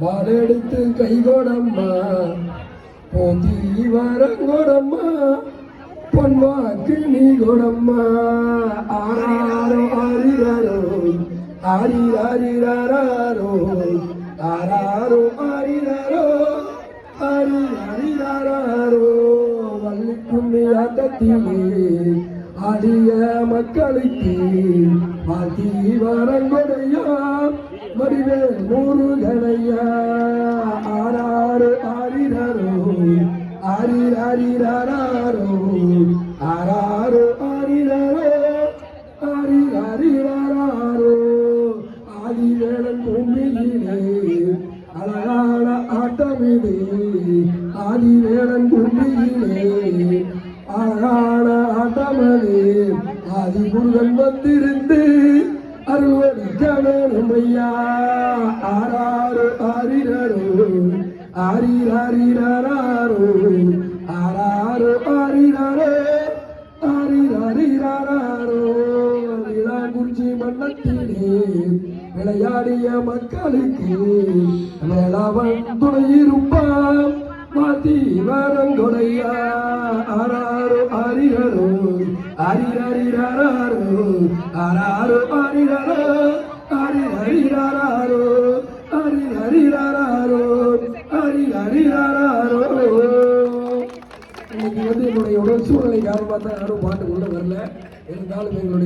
பாலெடுத்து கைகோடம்மா போந்தி வரங்கோடம்மா பொன்வாக்கு நீ கோடம்மா ஆராரோ ஆரிரரோ ஆரிராரிராரோ ஆராரோ ஆரிரரோ ஆரிராரிராரோ. வள்ளிக்கும்மி ஆட்டத்திலே ஆடிய மக்களுக்கு பாதி வரங்கொடையா ஆரிராரிராரோ ஆறாறு ஹரி ஆரிராரிராரோ ஆதிவேலன் பூமியிலே அழகான ஆட்டமிடு ஆதிவேலன் பூமியிலே அழகான ஆட்டமது. ஆதிமுருகன் வந்திருந்து அருள்வடிக்க வேணும் ஐயா ஆறாறு ஆறிரரோ ஹரி ஆறாறு விளையாடிய மக்களுக்கு வேளாவன் துணையிருப்பான் மாத்தி வரங்கொடையா ஆறாறு ஆரிரரோ ஆரிரரிராரோ ஆறாறு ஆரிரரோ ஆரிரரிராரோ ஆரிரரிராரோ ஆரிரரிராரோ இன்னைக்கு வந்து என்னுடைய உடல் சூழ்நிலை காரணமாக தான் யாரும் பாட்டுக்குள்ள வரல. இருந்தாலும் எங்களுடைய